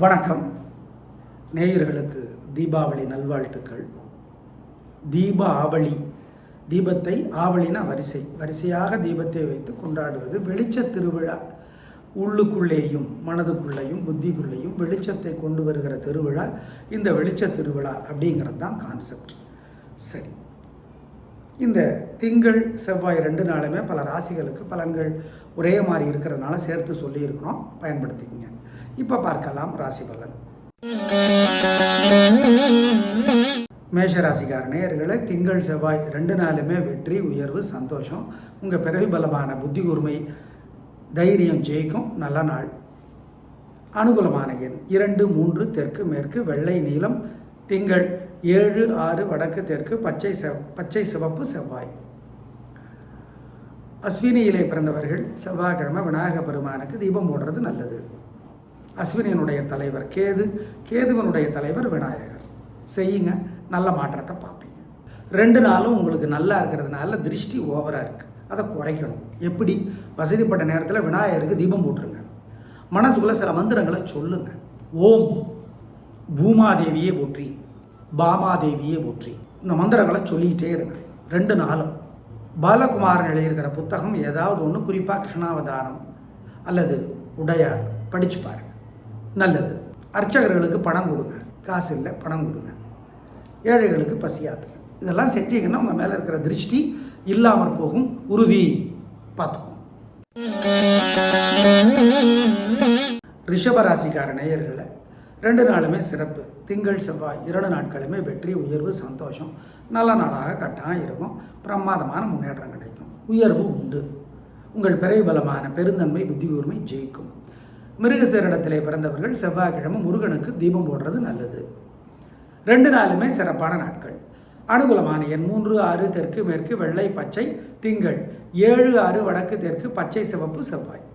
வணக்கம். நேயர்களுக்கு தீபாவளி நல்வாழ்த்துக்கள். தீப ஆவளி. தீபத்தை ஆவலினா வரிசை. வரிசையாக தீபத்தை வைத்து கொண்டாடுவது வெளிச்ச திருவிழா. உள்ளுக்குள்ளேயும் மனதுக்குள்ளேயும் புத்திக்குள்ளேயும் வெளிச்சத்தை கொண்டு வருகிற திருவிழா. இந்த வெளிச்ச திருவிழா அப்படிங்கிறது தான் கான்செப்ட் சரி. இந்த திங்கள் செவ்வாய் ரெண்டு நாளுமே பல ராசிகளுக்கு பலன்கள் ஒரே மாதிரி இருக்கிறதுனால சேர்த்து சொல்லியிருக்கிறோம். பயன்படுத்திக்கங்க. இப்போ பார்க்கலாம் ராசி பலன். மேஷ நேயர்களை திங்கள் செவ்வாய் ரெண்டு நாளுமே வெற்றி உயர்வு சந்தோஷம். உங்கள் பிறவி பலமான புத்தி கூர்மை தைரியம் ஜெயிக்கும். நல்ல நாள். அனுகூலமான எண் இரண்டு மூன்று தெற்கு மேற்கு வெள்ளை நீளம் திங்கள் ஏழு ஆறு வடக்கு தெற்கு பச்சை செவ் பச்சை சிவப்பு செவ்வாய். அஸ்வினியிலே பிறந்தவர்கள் செவ்வாய்க்கிழமை விநாயக பெருமானுக்கு தீபம் போடுறது நல்லது. அஸ்வினியனுடைய தலைவர் கேது கேதுவனுடைய தலைவர் விநாயகர். செய்யுங்க நல்ல மாற்றத்தை பார்ப்பீங்க. ரெண்டு நாளும் உங்களுக்கு நல்லா இருக்கிறதுனால திருஷ்டி ஓவராக இருக்குது அதை குறைக்கணும். எப்படி? வசதிப்பட்ட நேரத்தில் விநாயகருக்கு தீபம் போட்டுருங்க. மனசுக்குள்ளே சில மந்திரங்களை சொல்லுங்கள் ஓம் பூமாதேவியே போற்றி. பாமாதேவியை ஊற்றி இந்த மந்திரங்களை சொல்லிக்கிட்டே இருங்க. ரெண்டு நாளும். பாலகுமாரன் எழுதியிருக்கிற புத்தகம் ஏதாவது ஒன்று குறிப்பாக கிருஷ்ணாவதானம் அல்லது உடையார் படிச்சு பாருங்க. நல்லது. அர்ச்சகர்களுக்கு பணம் கொடுங்க. காசு இல்லை பணம் கொடுங்க. ஏழைகளுக்கு பசியாத்துங்க இதெல்லாம் செஞ்சீங்கன்னா உங்கள் மேலே இருக்கிற திருஷ்டி இல்லாமல் போகும். உறுதி. பார்த்துக்கோங்க ரிஷபராசிக்கார நேயர்களை ரெண்டு நாளுமே சிறப்பு. திங்கள் செவ்வாய் இரண்டு நாட்களுமே வெற்றி உயர்வு சந்தோஷம். நல்ல நாளாக கட்டாயம் இருக்கும். பிரமாதமான முன்னேற்றம் கிடைக்கும். உயர்வு உண்டு. உங்கள் பிறகு பலமான பெருந்தன்மை புத்தி கூர்மை ஜெயிக்கும். மிருகசேரிடத்திலே பிறந்தவர்கள் செவ்வாய்க்கிழமை முருகனுக்கு தீபம் போடுறது நல்லது. ரெண்டு நாளுமே சிறப்பான நாட்கள். அனுகூலமான எண் மூன்று ஆறு தெற்கு மேற்கு வெள்ளை பச்சை திங்கள். ஏழு ஆறு வடக்கு தெற்கு பச்சை சிவப்பு செவ்வாய்.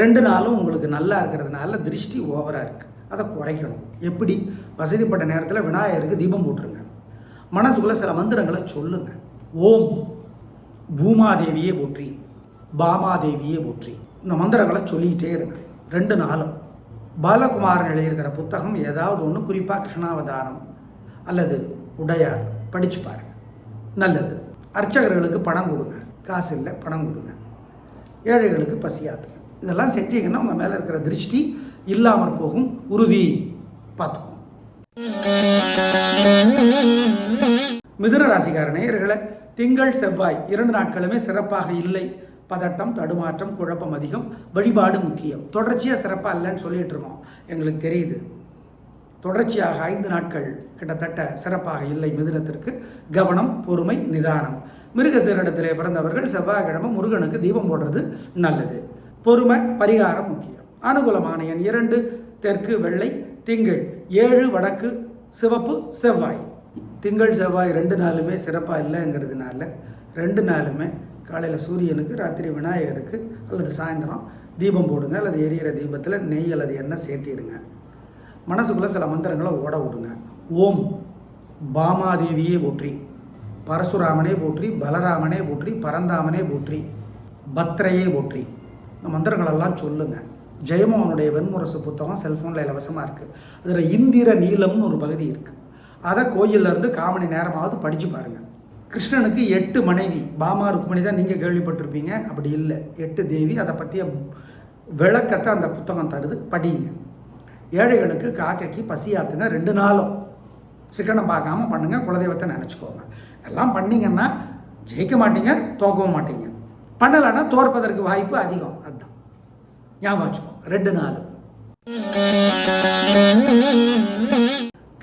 ரெண்டு நாளும் உங்களுக்கு நல்லா இருக்கிறதுனால திருஷ்டி ஓவராக இருக்குது அதை குறைக்கணும். எப்படி? வசதிப்பட்ட நேரத்தில் விநாயகருக்கு தீபம் போட்டுருங்க. மனசுக்குள்ளே சில மந்திரங்களை சொல்லுங்க. ஓம் பூமாதேவியே போற்றி பாமாதேவியே போற்றி. இந்த மந்திரங்களை சொல்லிக்கிட்டே இருங்க. ரெண்டு நாளும். பாலகுமாரன் எழுதியிருக்கிற புத்தகம் ஏதாவது ஒன்று குறிப்பாக கிருஷ்ணாவதானம் அல்லது உடையார் படிச்சு பாருங்க. நல்லது. அர்ச்சகர்களுக்கு பணம் கொடுங்க. காசு இல்லை பணம் கொடுங்க. ஏழைகளுக்கு பசியாது இதெல்லாம் செஞ்சீங்கன்னா உங்கள் மேலே இருக்கிற திருஷ்டி இல்லாமல் போகும். உறுதி. பார்த்துக்கோங்க மிதுன ராசிக்கார நேயர்களை திங்கள் செவ்வாய் இரண்டு நாட்களுமே சிறப்பாக இல்லை. பதட்டம் தடுமாற்றம் குழப்பம் அதிகம். வழிபாடு முக்கியம். தொடர்ச்சியாக சிறப்பாக இல்லைன்னு சொல்லிட்டு இருக்கோம். எங்களுக்கு தெரியுது. தொடர்ச்சியாக ஐந்து நாட்கள் கிட்டத்தட்ட சிறப்பாக இல்லை மிதுனத்திற்கு. கவனம் பொறுமை நிதானம். மிருகசீரிடத்திலே பிறந்தவர்கள் செவ்வாய்க்கிழமை முருகனுக்கு தீபம் போடுறது நல்லது. பொறுமை பரிகாரம் முக்கியம். அனுகூலமான எண் இரண்டு தெற்கு வெள்ளை திங்கள் ஏழு வடக்கு சிவப்பு செவ்வாய். திங்கள் செவ்வாய் ரெண்டு நாளுமே சிறப்பாக இல்லைங்கிறதுனால ரெண்டு நாளுமே காலையில் சூரியனுக்கு ராத்திரி விநாயகருக்கு அல்லது சாயந்தரம் தீபம் போடுங்க அல்லது எரியிற தீபத்தில் நெய் அல்லது எண்ணெய் சேர்த்திடுங்க. மனசுக்குள்ளே சில மந்திரங்களை ஓட விடுங்க. ஓம் பாமாதேவியே போற்றி பரசுராமனே போற்றி பலராமனே போற்றி பரந்தாமனே போற்றி பத்ரையே போற்றி. இந்த மந்திரங்களெல்லாம் சொல்லுங்க. ஜெயமோகனுடைய வெண்முரசு புத்தகம் செல்ஃபோனில் இலவசமாக இருக்குது அதில் இந்திர நீலம்னு ஒரு பகுதி இருக்குது அதை கோயிலேருந்து காமணி நேரமாவது படித்து பாருங்கள் கிருஷ்ணனுக்கு எட்டு மனைவி பாமா ருக்மணி தான் நீங்கள் கேள்விப்பட்டிருப்பீங்க. அப்படி இல்லை. எட்டு தேவி அதை பற்றிய விளக்கத்தை அந்த புத்தகம் தருது. படியுங்க ஏழைகளுக்கு காக்கைக்கு பசியாத்துங்க ரெண்டு நாளும். சிக்கனம் பார்க்காம பண்ணுங்கள் குலதெய்வத்தை நினச்சிக்கோங்க. எல்லாம் பண்ணீங்கன்னா ஜெயிக்க மாட்டீங்க தோக்கவும் மாட்டீங்க. பண்ணலைன்னா தோற்பதற்கு வாய்ப்பு அதிகம். ஞாபகம் வச்சுக்கோங்க ரெண்டு நாள்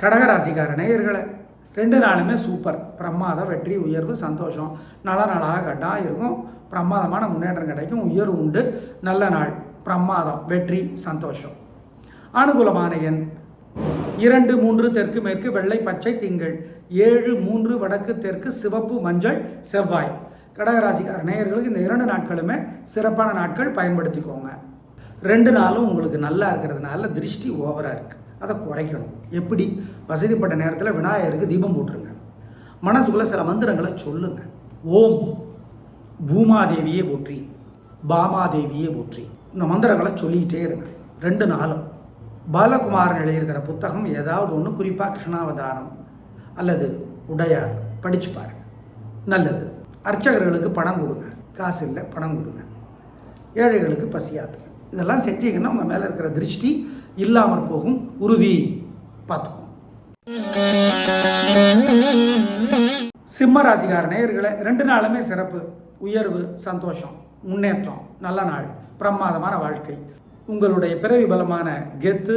கடகராசிக்கார நேயர்களை ரெண்டு நாளுமே சூப்பர். பிரமாதம் வெற்றி உயர்வு சந்தோஷம். நல்ல நாளாக கட்டாக இருக்கும். பிரமாதமான முன்னேற்றம் கிடைக்கும். உயர்வு உண்டு. நல்ல நாள். பிரமாதம். வெற்றி சந்தோஷம். அனுகூலமான எண். இரண்டு மூன்று தெற்கு மேற்கு வெள்ளை பச்சை திங்கள். ஏழு மூன்று வடக்கு தெற்கு சிவப்பு மஞ்சள் செவ்வாய். கடகராசிக்கார நேயர்களுக்கு இந்த இரண்டு நாட்களுமே சிறப்பான நாட்கள் பயன்படுத்திக்கோங்க. ரெண்டு நாளும் உங்களுக்கு நல்லா இருக்கிறதுனால திருஷ்டி ஓவராக இருக்குது அதை குறைக்கணும். எப்படி? வசதிப்பட்ட நேரத்தில் விநாயகருக்கு தீபம் போட்டுருங்க. மனசுக்குள்ளே சில மந்திரங்களை சொல்லுங்கள் ஓம் பூமாதேவியே போற்றி பாமாதேவியே போற்றி. இந்த மந்திரங்களை சொல்லிக்கிட்டே இருங்க. ரெண்டு நாளும். பாலகுமாரன் எழுதியிருக்கிற புத்தகம் ஏதாவது ஒன்று குறிப்பாக கிருஷ்ணாவதானம் அல்லது உடையார் படிச்சு பாருங்க. நல்லது. அர்ச்சகர்களுக்கு பணம் கொடுங்க. காசு இல்லை பணம் கொடுங்க. ஏழைகளுக்கு பசியாத்துங்க இதெல்லாம் செஞ்சீங்கன்னா உங்கள் மேலே இருக்கிற திருஷ்டி இல்லாமல் போகும். உறுதி. பார்த்துக்கோங்க சிம்ம ராசிகார நேயர்களை ரெண்டு நாளுமே சிறப்பு உயர்வு சந்தோஷம் முன்னேற்றம் நல்ல நாள் பிரமாதமான வாழ்க்கை. உங்களுடைய பிறவி பலமான கெத்து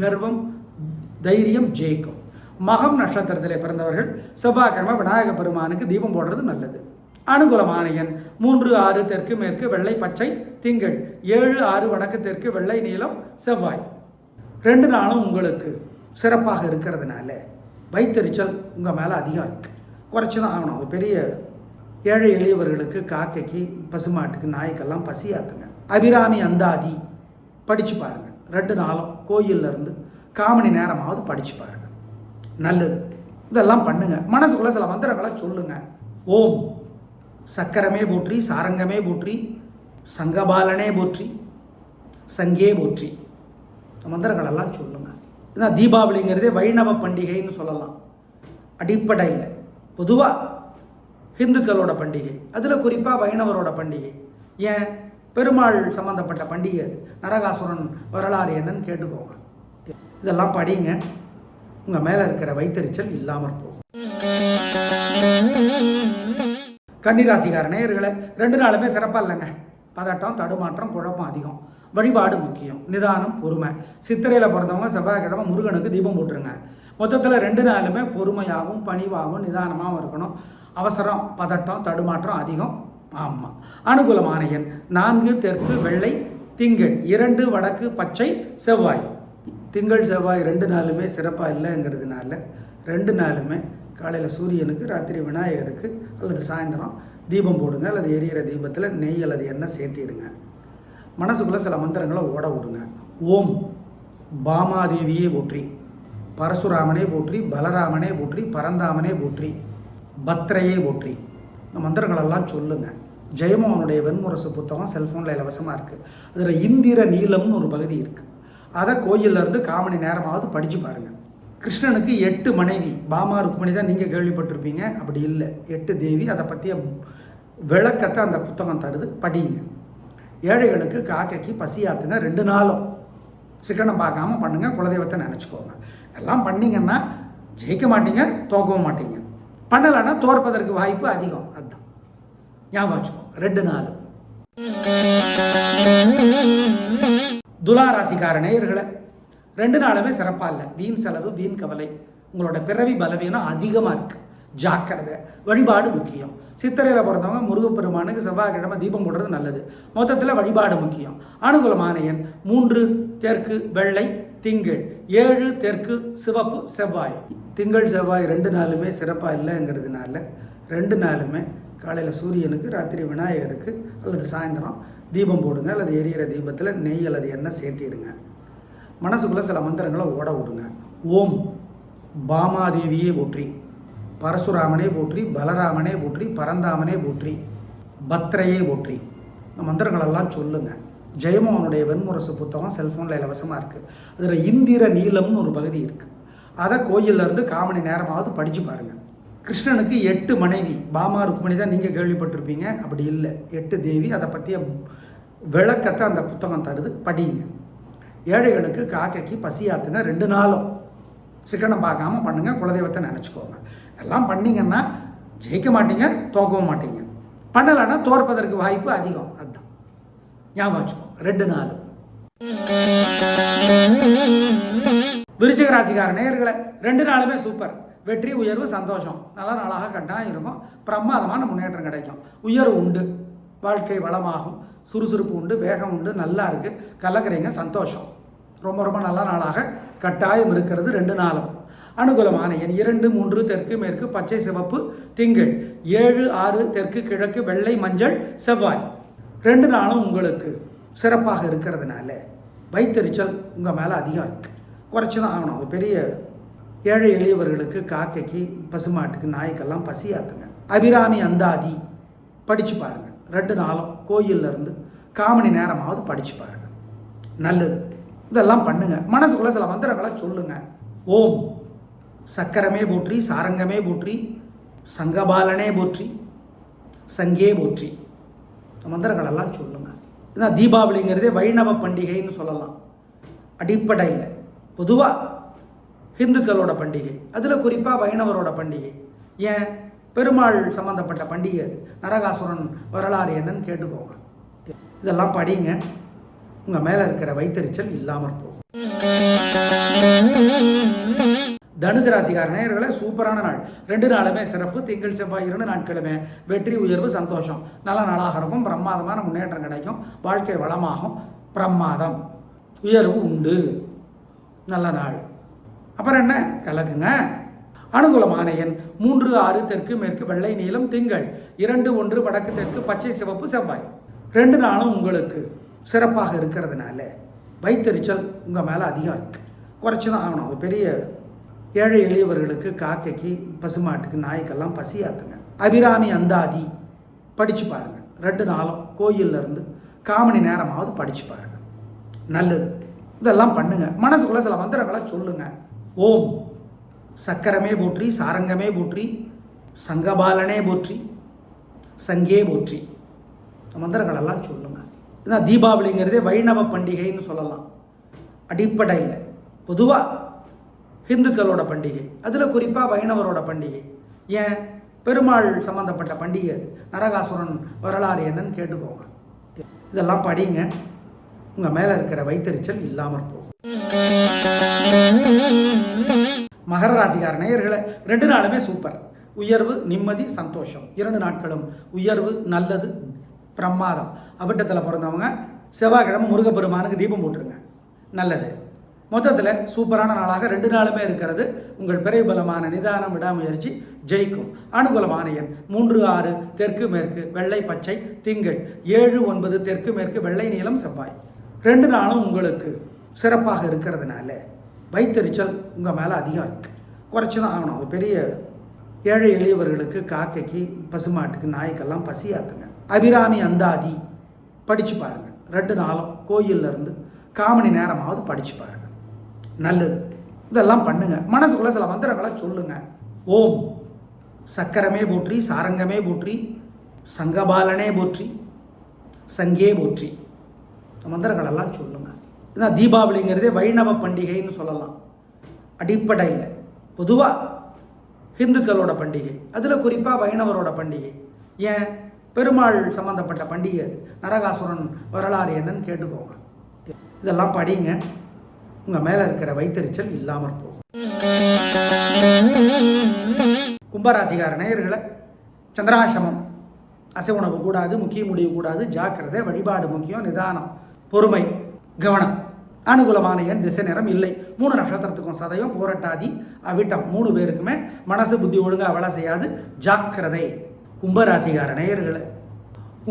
கர்வம் தைரியம் ஜெயிக்கும். மகம் நட்சத்திரத்தில் பிறந்தவர்கள் செவ்வாய்க்கிழமை விநாயக பெருமானுக்கு தீபம் போடுறது நல்லது. அனுகூலமான எண் மூன்று ஆறு தெற்கு மேற்கு வெள்ளை பச்சை திங்கள் ஏழு ஆறு வடக்கத்திற்கு வெள்ளை நீளம் செவ்வாய். ரெண்டு நாளும் உங்களுக்கு சிறப்பாக இருக்கிறதுனால வைத்தறிச்சல் உங்கள் மேலே அதிகம் இருக்குது குறைச்சி தான் ஆகணும். அது பெரிய ஏழை எளியவர்களுக்கு காக்கைக்கு பசுமாட்டுக்கு நாய்க்கெல்லாம் பசியாத்துங்க அபிராமி அந்தாதி படித்து பாருங்கள் ரெண்டு நாளும் கோயில்ல இருந்து காமணி நேரமாவது படித்து பாருங்கள் நல்லது. இதெல்லாம் பண்ணுங்கள் மனசுக்குள்ளே சில மந்திரங்களை சொல்லுங்கள் ஓம். சக்கரமே போற்றி சாரங்கமே போற்றி சங்கபாலனே போற்றி சங்கே போற்றி. இந்த மந்திரங்கள் எல்லாம் சொல்லுங்க தீபாவளிங்கிறதே வைணவ பண்டிகைன்னு சொல்லலாம். அடிப்படையில். பொதுவாக ஹிந்துக்களோட பண்டிகை. அதில் குறிப்பாக வைணவரோட பண்டிகை. ஏன்? பெருமாள் சம்மந்தப்பட்ட பண்டிகை அது. நரகாசுரன் வரலாறு என்னன்னு கேட்டுக்கோங்க. இதெல்லாம் படிங்க. உங்கள் மேலே இருக்கிற வைத்தறிச்சல் இல்லாமல் போகும். கன்னிராசிகார நேயர்களை ரெண்டு நாளுமே சிறப்பாக இல்லைங்க. பதட்டம் தடுமாற்றம் குழப்பம் அதிகம். வழிபாடு முக்கியம். நிதானம் பொறுமை. சித்திரையில் பிறந்தவங்க செவ்வாய்க்கிழமை முருகனுக்கு தீபம் போட்டுருங்க. மொத்தத்தில் ரெண்டு நாளுமே பொறுமையாகவும் பணிவாகவும் நிதானமாகவும் இருக்கணும். அவசரம் பதட்டம் தடுமாற்றம் அதிகம். ஆமாம் அனுகூலமான எண் நான்கு தெற்கு வெள்ளை திங்கள். இரண்டு வடக்கு பச்சை செவ்வாய். திங்கள் செவ்வாய் ரெண்டு நாளுமே சிறப்பாக இல்லைங்கிறதுனால ரெண்டு நாளுமே காலையில் சூரியனுக்கு ராத்திரி விநாயகருக்கு அல்லது சாயந்தரம் தீபம் போடுங்க அல்லது எரியிற தீபத்தில் நெய் அல்லது எண்ணெய் சேர்த்திடுங்க. மனசுக்குள்ளே சில மந்திரங்களை ஓட விடுங்க. ஓம் பாமாதேவியே போற்றி பரசுராமனே போற்றி பலராமனே போற்றி பரந்தாமனே போற்றி பத்ரையே போற்றி. இந்த மந்திரங்களெல்லாம் சொல்லுங்கள் ஜெயமோகனுடைய வெண்முரசு புத்தகம் செல்ஃபோனில் இலவசமாக இருக்குது அதில் இந்திர நீலம்னு ஒரு பகுதி இருக்குது அதை கோயில்ல இருந்து காமணி நேரமாவது படித்து பாருங்கள் கிருஷ்ணனுக்கு எட்டு மனைவி. பாமா ருக்மணி தான் நீங்கள் கேள்விப்பட்டிருப்பீங்க. அப்படி இல்லை. எட்டு தேவி அதை பற்றிய விளக்கத்தை அந்த புத்தகம் தருது. படிங்க ஏழைகளுக்கு காக்கைக்கு பசியாத்துங்க ரெண்டு நாளும். சிக்கனம் பார்க்காம பண்ணுங்க குலதெய்வத்தை நினச்சிக்கோங்க. எல்லாம் பண்ணீங்கன்னா ஜெயிக்க மாட்டீங்க தோக்கவும் மாட்டீங்க. பண்ணலைன்னா தோற்பதற்கு வாய்ப்பு அதிகம். அதுதான் ஞாபகம் வச்சுக்கோங்க ரெண்டு நாள். துலா ராசிக்கார நேயர்களை ரெண்டு நாளுமே சிறப்பாக இல்லை. வீண் செலவு வீண் கவலை. உங்களோட பிறவி பலவீனம் அதிகமாக இருக்குது ஜாக்கிரதை. வழிபாடு முக்கியம். சித்திரையில் பிறந்தவங்க முருகப்பெருமானுக்கு செவ்வாய்க்கிழமை தீபம் போடுறது நல்லது. மொத்தத்தில் வழிபாடு முக்கியம். அனுகூலமான எண் மூன்று தெற்கு வெள்ளை திங்கள். ஏழு தெற்கு சிவப்பு செவ்வாய். திங்கள் செவ்வாய் ரெண்டு நாளுமே சிறப்பாக இல்லைங்கிறதுனால ரெண்டு நாளுமே காலையில் சூரியனுக்கு ராத்திரி விநாயகருக்கு அல்லது சாயந்தரம் தீபம் போடுங்க. அல்லது எரியிற தீபத்தில் நெய் அல்லது எண்ணெய் சேர்த்திடுங்க. மனசுக்குள்ளே சில மந்திரங்களை ஓட விடுங்க. ஓம் பாமாதேவியே போற்றி பரசுராமனே போற்றி பலராமனே போற்றி பரந்தாமனே போற்றி பத்ரையே போற்றி. இந்த மந்திரங்களெல்லாம் சொல்லுங்க. ஜெயமோகனுடைய வெண்முரசு புத்தகம் செல்ஃபோனில் இலவசமாக இருக்குது அதில் இந்திர நீலம்னு ஒரு பகுதி இருக்குது அதை கோயில்ல இருந்து காமணி நேரமாவது படித்து பாருங்கள் கிருஷ்ணனுக்கு எட்டு மனைவி பாமா ருக்மணி தான் நீங்கள் கேள்விப்பட்டிருப்பீங்க. அப்படி இல்லை. எட்டு தேவி அதை பற்றிய விளக்கத்தை அந்த புத்தகம் தருது. படியுங்க. ஏழைகளுக்கு காக்கைக்கு பசியாத்துங்க ரெண்டு நாளும். சிக்கனம் பார்க்காம பண்ணுங்க குலதெய்வத்தை நினச்சிக்கோங்க. எல்லாம் பண்ணீங்கன்னா ஜெயிக்க மாட்டீங்க தோக்கவும் மாட்டீங்க. பண்ணலைன்னா தோற்பதற்கு வாய்ப்பு அதிகம். அதுதான் ஞாபகம் வச்சுக்கோ ரெண்டு நாள். விருச்சிக ராசிக்கார நேயர்களை ரெண்டு நாளுமே சூப்பர். வெற்றி உயர்வு சந்தோஷம். நல்ல நாளாக கட்டாயம் இருக்கும். பிரமாதமான முன்னேற்றம் கிடைக்கும். உயர்வு உண்டு. வாழ்க்கை வளமாகும். சுறுசுறுப்பு உண்டு வேகம் உண்டு நல்லா இருக்குது கலக்கிறீங்க சந்தோஷம். ரொம்ப ரொம்ப நல்ல நாளாக கட்டாயம் இருக்கிறது ரெண்டு நாளும். அனுகூலமான எண் இரண்டு மூன்று தெற்கு மேற்கு பச்சை சிவப்பு திங்கள் ஏழு ஆறு தெற்கு கிழக்கு வெள்ளை மஞ்சள் செவ்வாய். ரெண்டு நாளும் உங்களுக்கு சிறப்பாக இருக்கிறதுனால வைத்தறிச்சல் உங்கள் மேலே அதிகம் இருக்குது குறைச்சி தான் ஆகணும். அது பெரிய ஏழை எளியவர்களுக்கு காக்கைக்கு பசுமாட்டுக்கு நாய்க்கெல்லாம் பசியாத்துங்க. அபிராமி அந்தாதி படித்து பாருங்கள் ரெண்டு நாளும் கோயில்ல இருந்து காமணி நேரமாவது படித்து பாருங்கள் நல்லது. இதெல்லாம் பண்ணுங்க. மனசுக்குள்ள சில மந்திரங்களை சொல்லுங்க. ஓம். சக்கரமே போற்றி சாரங்கமே போற்றி சங்கபாலனே போற்றி சங்கே போற்றி. மந்திரங்களெல்லாம் மந்திரங்கள் எல்லாம் சொல்லுங்க. இதான் தீபாவளிங்கிறதே வைணவ பண்டிகைன்னு சொல்லலாம். அடிப்படையில். பொதுவாக ஹிந்துக்களோட பண்டிகை. அதில் குறிப்பாக வைணவரோட பண்டிகை. ஏன்? பெருமாள் சம்மந்தப்பட்ட பண்டிகை அது. நரகாசுரன் வரலாறு என்னன்னு கேட்டுக்கோங்க. இதெல்லாம் படிங்க. உங்கள் மேலே இருக்கிற வைத்தறிச்சல் இல்லாமல் போகும். தனுசு ராசிக்கார நேயர்களே சூப்பரான நாள். ரெண்டு நாளுமே சிறப்பு திங்கள் செவ்வாய் இரண்டு நாட்களுமே வெற்றி உயர்வு சந்தோஷம். நல்ல நாளாக இருக்கும் பிரமாதமான முன்னேற்றம் கிடைக்கும் வாழ்க்கை வளமாகும் பிரமாதம். உயர்வு உண்டு. நல்ல நாள். அப்புறம் என்ன? கலக்குங்க. அனுகூலமான எண் மூன்று ஆறு தெற்கு மேற்கு வெள்ளை நீளம் திங்கள். இரண்டு ஒன்று வடக்கு தெற்கு பச்சை சிவப்பு செவ்வாய். ரெண்டு நாளும் உங்களுக்கு. சிறப்பாக இருக்கிறதுனால வைத்தறிச்சல் உங்கள் மேலே அதிகம் இருக்குது குறைச்சி தான் ஆகணும். அது பெரிய ஏழை எளியவர்களுக்கு காக்கைக்கு பசுமாட்டுக்கு நாய்க்கெல்லாம் பசியாத்துங்க. அபிராமி அந்தாதி படித்து பாருங்கள் ரெண்டு நாளும் கோயில்ல இருந்து காமணி நேரமாவது படித்து பாருங்கள் நல்லது. இதெல்லாம் பண்ணுங்கள் மனசுக்குள்ளே சில மந்திரங்களை சொல்லுங்கள் ஓம். சக்கரமே போற்றி சாரங்கமே போற்றி சங்கபாலனே போற்றி சங்கே போற்றி. மந்திரங்களெல்லாம் சொல்லுங்கள் ஏன்னா தீபாவளிங்கிறதே வைணவ பண்டிகைன்னு சொல்லலாம். அடிப்படையில். பொதுவாக ஹிந்துக்களோட பண்டிகை. அதில் குறிப்பாக வைணவரோட பண்டிகை. ஏன்? பெருமாள் சம்மந்தப்பட்ட பண்டிகை அது. நரகாசுரன் வரலாறு என்னன்னு கேட்டுக்கோங்க. இதெல்லாம் படிங்க. உங்கள் மேலே இருக்கிற வைத்தறிச்சல் இல்லாமல் போகும். மகர ராசிகார நேயர்களை ரெண்டு நாளுமே சூப்பர். உயர்வு நிம்மதி சந்தோஷம். இரண்டு நாட்களும் உயர்வு நல்லது பிரமாதம். அவிட்டத்தில் பிறந்தவங்க செவ்வாய்க்கிழமை முருகப்பெருமானுக்கு தீபம் போட்டுருங்க. நல்லது. மொத்தத்தில் சூப்பரான நாளாக ரெண்டு நாளுமே இருக்கிறது. உங்கள் பிறைபலமான நிதானம் விடாமுயற்சி ஜெயிக்கும். அனுகூலமான எண் மூன்று ஆறு தெற்கு மேற்கு வெள்ளை பச்சை திங்கள் ஏழு ஒன்பது தெற்கு மேற்கு வெள்ளை நீளம் செவ்வாய். ரெண்டு நாளும் உங்களுக்கு சிறப்பாக இருக்கிறதுனால வைத்தறிச்சல் உங்கள் மேலே அதிகம் இருக்குது குறைச்சி தான் ஆகணும். அது பெரிய ஏழை எளியவர்களுக்கு காக்கைக்கு பசுமாட்டுக்கு நாய்க்கெல்லாம் பசியாத்துங்க. அபிராமி அந்தாதி படித்து பாருங்கள் ரெண்டு நாளும் கோயில்ல இருந்து காமணி நேரமாவது படித்து பாருங்கள் நல்லது. இதெல்லாம் பண்ணுங்க. மனசுக்குள்ளே சில மந்திரங்களை சொல்லுங்க. ஓம். சக்கரமே போற்றி சாரங்கமே போற்றி சங்கபாலனே போற்றி சங்கே போற்றி. மந்திரங்களெல்லாம் மந்திரங்கள் எல்லாம் சொல்லுங்க. இதான் தீபாவளிங்கிறதே வைணவ பண்டிகைன்னு சொல்லலாம். அடிப்படையில். பொதுவாக ஹிந்துக்களோட பண்டிகை. அதில் குறிப்பாக வைணவரோட பண்டிகை. ஏன்? பெருமாள் சம்மந்தப்பட்ட பண்டிகை அது. நரகாசுரன் வரலாறு என்னன்னு கேட்டுக்கோங்க. இதெல்லாம் படிங்க. உங்கள் மேலே இருக்கிற வைத்தறிச்சல் இல்லாமல் போகும். கும்பராசிகார நேயர்களை சந்திராசிரமம். அசை உணவு கூடாது முக்கிய முடிவு கூடாது ஜாக்கிரதை வழிபாடு முக்கியம் நிதானம் பொறுமை கவனம். அனுகூலமான எண் திசை நேரம் இல்லை. மூணு நட்சத்திரத்துக்கும் சதயம் போராட்டாதி அவிட்டம். மூணு பேருக்குமே மனசு புத்தி ஒழுங்காக வேலை செய்யாது. ஜாக்கிரதை. கும்பராசிகார நேயர்களை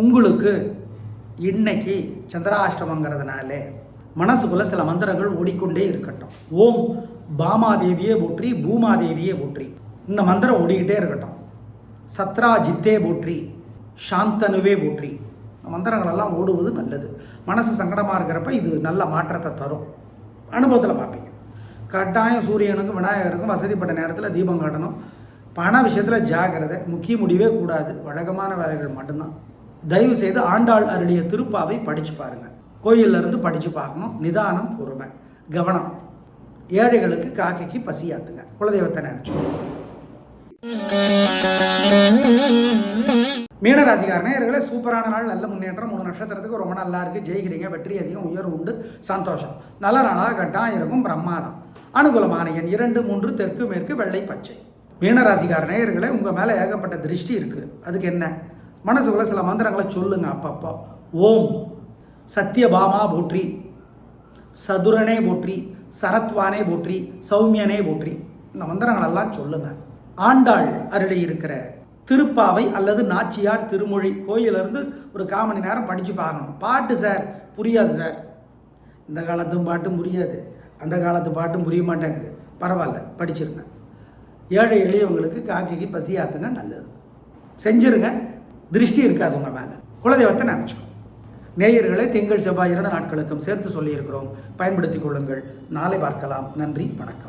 உங்களுக்கு இன்னைக்கு சந்திராஷ்டமங்கிறதுனால மனசுக்குள்ள சில மந்திரங்கள் ஓடிக்கொண்டே இருக்கட்டும். ஓம் பாமாதேவியே போற்றி பூமாதேவியே போற்றி. இந்த மந்திரம் ஓடிக்கிட்டே இருக்கட்டும். சத்ரா ஜித்தே போற்றி சாந்தனுவே போற்றி. மந்திரங்களெல்லாம் ஓடுவது நல்லது. மனசு சங்கடமாக இருக்கிறப்ப இது நல்ல மாற்றத்தை தரும். அனுபவத்தில் பார்ப்பீங்க. கட்டாயம் சூரியனுக்கும் விநாயகருக்கும் வசதிப்பட்ட நேரத்தில் தீபம் காட்டணும். பண விஷயத்தில் ஜாக்கிரதை முக்கிய முடிவே கூடாது. வழக்கமான வேலைகள் மட்டும்தான். தயவு செய்து ஆண்டாள் அருளிய திருப்பாவை படித்து பாருங்கள் கோயில்ல இருந்து படித்து பார்க்கணும். நிதானம் பொறுமை கவனம். ஏழைகளுக்கு காக்கைக்கு பசியாத்துங்க. குலதெய்வத்தை நினச்சோம் மீனராசிக்கார நேர்களை சூப்பரான நாள் நல்ல முன்னேற்றம் மூணு நட்சத்திரத்துக்கு ரொம்ப நல்லா இருக்கு. ஜெயிக்கிறீங்க வெற்றி அதிகம் உயர்வு உண்டு சந்தோஷம். நல்ல நாளாக கட்டாயம் இருக்கும் பிரம்மாதம். அனுகூலமான எண் இரண்டு மூன்று தெற்கு மேற்கு வெள்ளை பச்சை. மீனராசிக்கார நேயர்களே உங்கள் மேலே ஏகப்பட்ட திருஷ்டி இருக்குது அதுக்கு என்ன? மனசுக்குள்ள சில மந்திரங்களை சொல்லுங்க அப்பப்போ. ஓம். சத்யபாமா போற்றி. சதுரனே போற்றி. சரத்வானே போற்றி. சௌமியனே போற்றி. இந்த மந்திரங்களெல்லாம் சொல்லுங்க. ஆண்டாள் அருளி இருக்கிற திருப்பாவை அல்லது நாச்சியார் திருமொழி கோயிலிருந்து ஒரு கால் மணி நேரம் படித்து பார்க்கணும். பாட்டு சார் புரியாது சார். இந்த காலத்தும் பாட்டும் புரியாது. அந்த காலத்து பாட்டும் புரிய மாட்டேங்குது. பரவாயில்ல படிச்சிருங்க. ஏழை எளியவங்களுக்கு காக்கைக்கு பசியாத்துங்க நல்லது. செஞ்சிருங்க. திருஷ்டி இருக்காது உங்கள் மேலே. குலதெய்வத்தை நினச்சிக்கோ நேயர்களை திங்கள் செவ்வாய் இரண்டு நாட்களுக்கும் சேர்த்து சொல்லியிருக்கிறோம். பயன்படுத்திக் கொள்ளுங்கள். நாளை பார்க்கலாம். நன்றி. வணக்கம்.